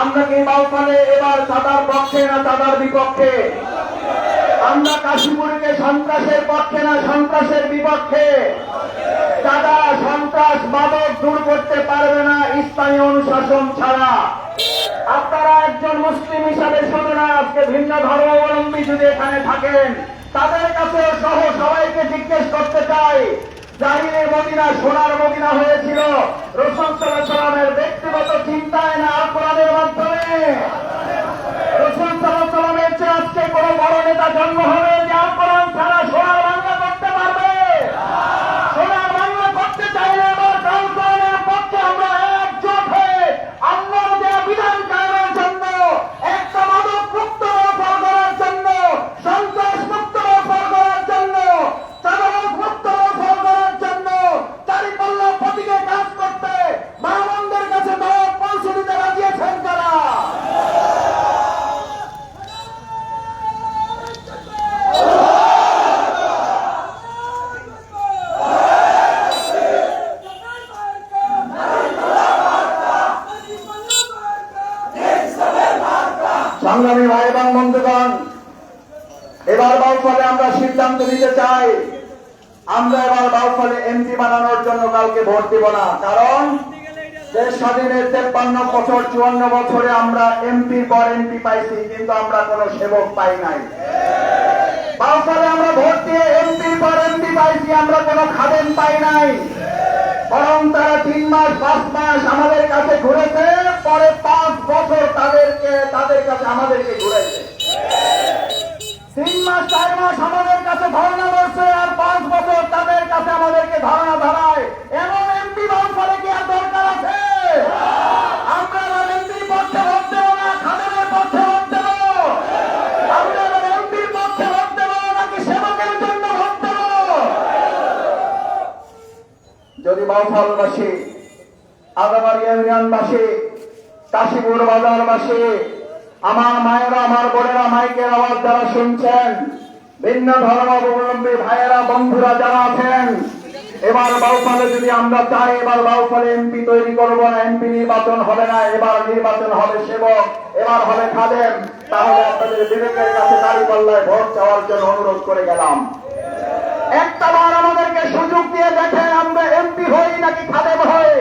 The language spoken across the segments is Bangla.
আমরা কি বাউফালে এবার চাঁদার পক্ষে না চাঁদার বিপক্ষে? আমরা কাশীপুরকে সন্ত্রাসের পক্ষে না সন্ত্রাসের বিপক্ষে? চাঁদা সন্ত্রাস মাদক দূর করতে পারবে না ইসলামী অনুশাসন ছাড়া। আপনারা একজন মুসলিম হিসাবে শুধু না, আজকে ভিন্ন ধর্মাবলম্বী যদি এখানে থাকেন, তাদের কাছে সহ সবাইকে জিজ্ঞেস করতে চাই জাহিরের মদিনা, সোনার মদিনা হয়েছিল। রসুল সাল্লামের ব্যক্তিগত চিন্তায় না আপনাদের মাধ্যমে। রসুল সাল্লামের চেয়ে আজকে কোন বড় নেতা জন্ম হবে? সংগ্রামী ভাই এবং বন্ধুগণ, এবার বাউফলে আমরা সিদ্ধান্ত নিতে চাই। আমরা এবার বাউফলে এমপি বানানোর জন্য কালকে ভোট দিব না। কারণ দেশ স্বাধীনের তেপ্পান্ন বছর, চুয়ান্ন বছরে আমরা এমপি পর এমপি পাইছি, কিন্তু আমরা কোনো সেবক পাই নাই। বাউফলে আমরা ভোট দিয়ে এমপি পর এমপি পাইছি, আমরা কোনো খাদেন পাই নাই। বরং তারা তিন মাস, পাঁচ মাস আমাদের কাছে ঘুরেছে, পরে পাঁচ বছর যদি বাউফলবাসী আদাবাড়ি ইউনিয়নবাসী কাশীপুর বাজারবাসী আমার মায়েরা, আমার বোনেরা মাইকের আওয়াজ যারা শুনছেন, ভিন্ন ধর্মাবলম্বী ভাইয়েরা, বন্ধুরা যারা আছেন, এবার বাউফলে যদি আমরা চাই, এবার বাউফলে এমপি তৈরি করব না, এমপি নির্বাচন হবে না, এবার নির্বাচন হবে সেবক, এবার হবে খাদেম, তাহলে আপনাদের বিবেকের কাছে দাঁড়ি পাল্লায় ভোট চাওয়ার জন্য অনুরোধ করে গেলাম একটা বার আমাদেরকে সুযোগ দিয়ে দেখেন আমরা এমপি হই নাকি খাদেম হই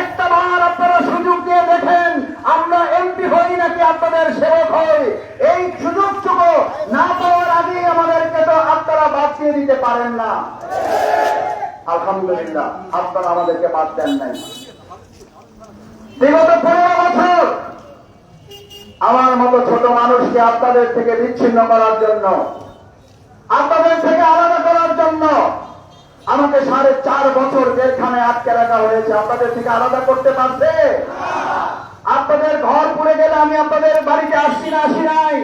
একটা বার আপনারা সুযোগ দিয়ে দেখেন আমরা এমপি হই নাকি আপনাদের সেবক হই এই সুযোগটুকু না পাওয়ার আগেই আমাদেরকে তো আপনারা বাদ দিয়ে দিতে পারেন না। আলহামদুলিল্লাহ, আপনারা আমাদেরকে বাদ দেন নাই। বিগত পনেরো বছর আমার মতো ছোট মানুষকে আপনাদের থেকে বিচ্ছিন্ন করার জন্য, আপনাদের থেকে আলাদা করার জন্য আমাকে সাড়ে চার বছর জেলখানে আটকে রাখা হয়েছে। আপনাদের থেকে আলাদা করতে পারছে? আপনাদের ঘর পুড়ে গেলে আমি আপনাদের বাড়িতে আসছি না, আসি নাই।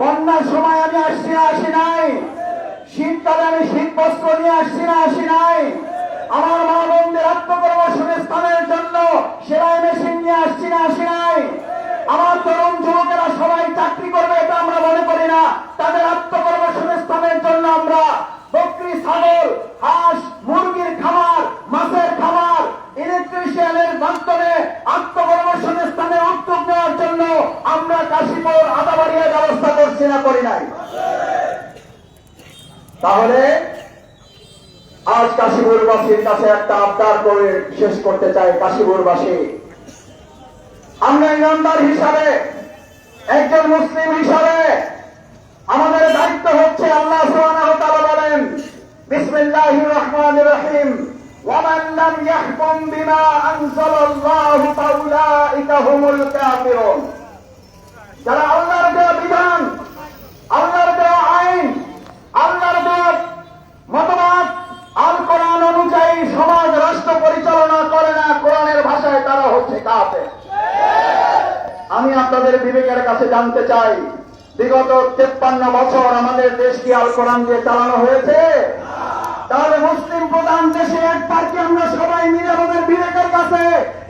বন্যার সময় আমি আসছি না, আসি নাই। শীতকালে শীত বস্ত্র নিয়ে আসছি না, আসি নাই। আমার মা বোনদের স্থানের জন্য সেলাই মেশিন নিয়ে আসছি না, আসি নাই। আমার তরুণ যুবকেরা সবাই চাকরি করবে, এটা আমরা মনে করি না। তাদের আত্মকর্মসংস্থানের জন্য আমরা বকরি, ছাগল, হাঁস, মুরগির খামার, মাছের খামার ইলেকট্রিশিয়ানের মাধ্যমে আত্মকর্মসংস্থানের উদ্যোগ নেওয়ার জন্য আমরা কাশীপুর আদাবাড়িয়া ব্যবস্থা করছি না, করি নাই। তাহলে আজ কাশীপুরবাসীর কাছে একটা আবদার করে শেষ করতে চাই কাশীপুরবাসী আমরা ইমানদার হিসাবে একজন মুসলিম হিসাবে আমাদের দায়িত্ব হচ্ছে আল্লাহ সুবহানাহু ওয়া তাআলা বলেন বিসমিল্লাহির রহমানির রহিম ومن لم يحكم بما أنزل الله فأولئك هم الكافرون যারা আল্লাহর কাছে জানতে চাই, বিগত তেপ্পান্ন বছর আমাদের দেশ কি আল কোরআন দিয়ে চালানো হয়েছে? তাহলে মুসলিম প্রধান দেশে একবার কি আমরা সবাই মিলে আমাদের বিবেকের কাছে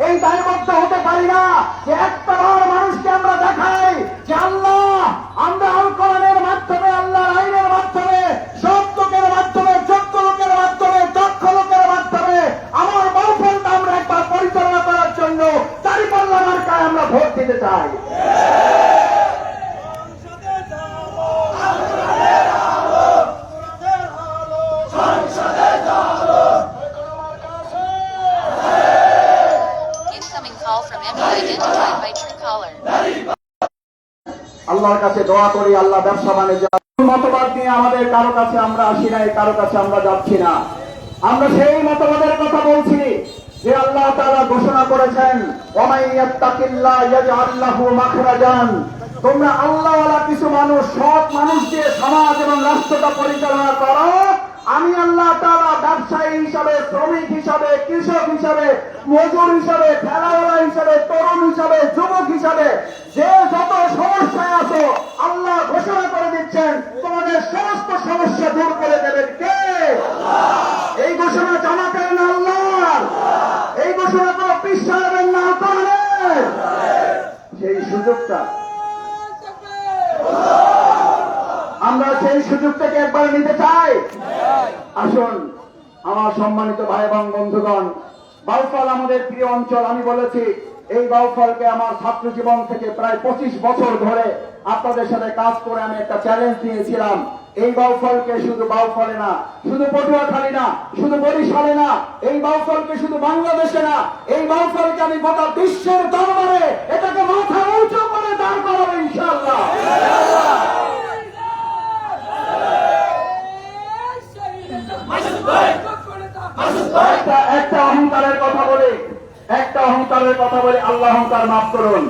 এই দায়বদ্ধ হতে পারি না? যে একটা বার মানুষকে আমরা দেখাই যে আল্লাহ, আমরা আল কোরআনের মাধ্যমে, আল্লাহর আইনের মাধ্যমে সব লোকের মাধ্যমে, যোগ্য লোকের মাধ্যমে, দক্ষ লোকের মাধ্যমে আমার বাউফলটা আমরা একবার পরিচালনা করার জন্য চারিপাল্লা মার্কায় আমরা ভোট দিতে চাই। Call from ME identified by Truecaller. আল্লাহর কাছে দোয়া করি, আল্লাহ ব্যবসা বাণিজ্য মতবাদ নিয়ে আমাদের কারও কাছে আমরা আসি নাই, কারও কাছে আমরা যাচ্ছি না। আমরা সেই মতবাদের কথা বলছি যে আল্লাহ তাআলা ঘোষণা করেছেন তোমরা আল্লাহওয়ালা কিছু মানুষ, সৎ মানুষ দিয়ে সমাজ এবং রাষ্ট্রটা পরিচালনা করো। আমি আল্লাহ তাআলা ব্যবসায়ী হিসাবে, শ্রমিক হিসাবে, কৃষক হিসাবে মজুর হিসাবে ঠেলাওয়ালা হিসাবে, তরুণ হিসাবে, যুবক হিসাবে, যে যত সমস্যায় আছো, আল্লাহ ঘোষণা করে দিচ্ছেন, তোমাদের সমস্ত সমস্যা দূর করে দেবেন। কে? এই ঘোষণা জামাতের না আল্লাহ এই ঘোষণা কোনো বিশ্বাসের না আপনাদের সেই সুযোগটা। আমরা সেই সুযোগটাকে একবার নিতে চাই। আসুন, আমার সম্মানিত ভাই এবং বন্ধুগণ বাউফল আমাদের প্রিয় অঞ্চল আমি বলেছি এই বাউফলকে আমার ছাত্র জীবন থেকে প্রায় পঁচিশ বছর ধরে আপনাদের সাথে কাজ করে আমি একটা চ্যালেঞ্জ দিয়েছিলাম এই বাউফলকে শুধু বাউফলে না শুধু পটুয়াখালী না শুধু বরিশালে না এই বাউফলকে শুধু বাংলাদেশে না এই বাউফলকে আমি গোটা বিশ্বের দরবারে এটাকে মাথা উঁচু করে দাঁড় করাবো ইনশাআল্লাহ। একটা একটা অহংকারের কথা বলি, একটা অহংকারের কথা বলি আল্লাহ অহংকার মাফ করুন।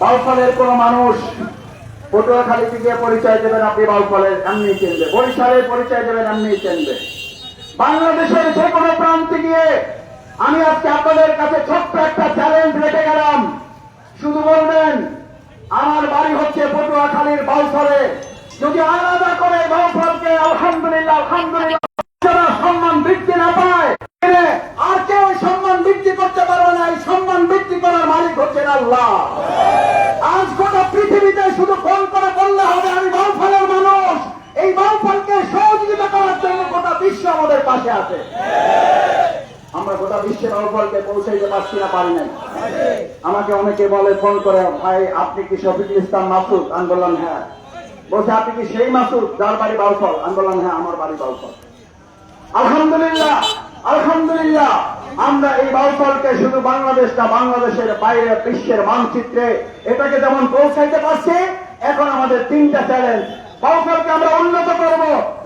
বাউফলের কোন মানুষ পটুয়াখালী থেকে পরিচয় দেবেন আপনি বাউফলের এমনি চিনবে। বরিশালের পরিচয় দেবেন এমনি চিনবে। বাংলাদেশের যে কোনো প্রান্তে গিয়ে আমি আজকে আপনাদের কাছে ছোট্ট একটা চ্যালেঞ্জ রেখে গেলাম। শুধু বলবেন, আমার বাড়ি হচ্ছে পটুয়াখালীর বাউফলে। যদি আলাদা করে বাউফলকে, আলহামদুলিল্লাহ আলহামদুলিল্লাহ। আল্লাহ আজ গোটা পৃথিবীতে শুধু ফোন করে বললে হবে, আমি বাউফলের মানুষ। এই বাউফলকে সহযোগিতা করার জন্য গোটা বিশ্ব আমাদের পাশে আছে। আমরা গোটা বিশ্বে বাউফলকে পৌঁছাইতে পারছি না, পারি নাই। আমাকে অনেকে বলে, ফোন করে, ভাই, আপনি কি শফিকুল ইসলাম মাসুদ? বললাম হ্যাঁ। বলছে, আপনি কি সেই মাসুদ যার বাড়ি বাউফল বললাম হ্যাঁ আমার বাড়ি বাউফল আলহামদুলিল্লাহ আলহামদুলিল্লাহ। আমরা এই বাউফলকে শুধু বাংলাদেশ না বাংলাদেশের বাইরে, বিশ্বের মানচিত্রে এটাকে যেমন পৌঁছাইতে পারছি, এখন আমাদের তিনটা চ্যালেঞ্জ বাউফলকে আমরা উন্নত করব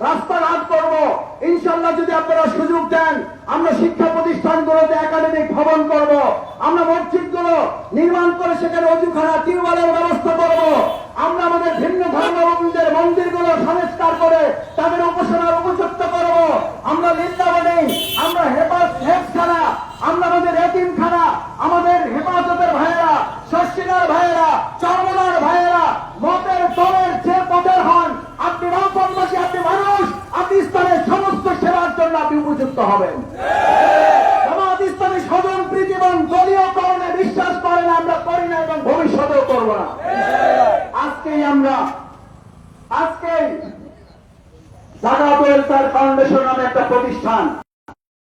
রাস্তাঘাট করব। ইনশাল্লাহ যদি আপনারা সুযোগ দেন, আমরা শিক্ষা প্রতিষ্ঠানগুলোতে একাডেমিক ভবন করব। আমরা মসজিদগুলো নির্মাণ করে সেখানে অজুখানা টিউবওয়েলের ব্যবস্থা করব। আমরা আমাদের ভিন্ন ধর্মাবলম্বীদের মন্দিরগুলো সংস্কার করে তাদের উপাসনার উপযুক্ত করব আমরা বৃন্দাবনে আমরা হেফাজ হেফখানা আমরা আমাদের এতিমখানা আমাদের হেফাজতের ভাইয়েরা শশিনার ভাইয়েরা চর্মনার ভাইয়েরা মতের দলের যে পদের হন আপনি রামপন্বাসী আপনি মানুষ আপনি ইসলামের সমস্ত সেবার উপযুক্ত হবেন জামাত ইসলামী স্বজন প্রীতি এবং দলীয় করণে বিশ্বাস করে না, আমরা করি না এবং ভবিষ্যতেও করব না। আজকেই আমরা, আজকেই জাগাত তার ফাউন্ডেশন নামে একটা প্রতিষ্ঠান।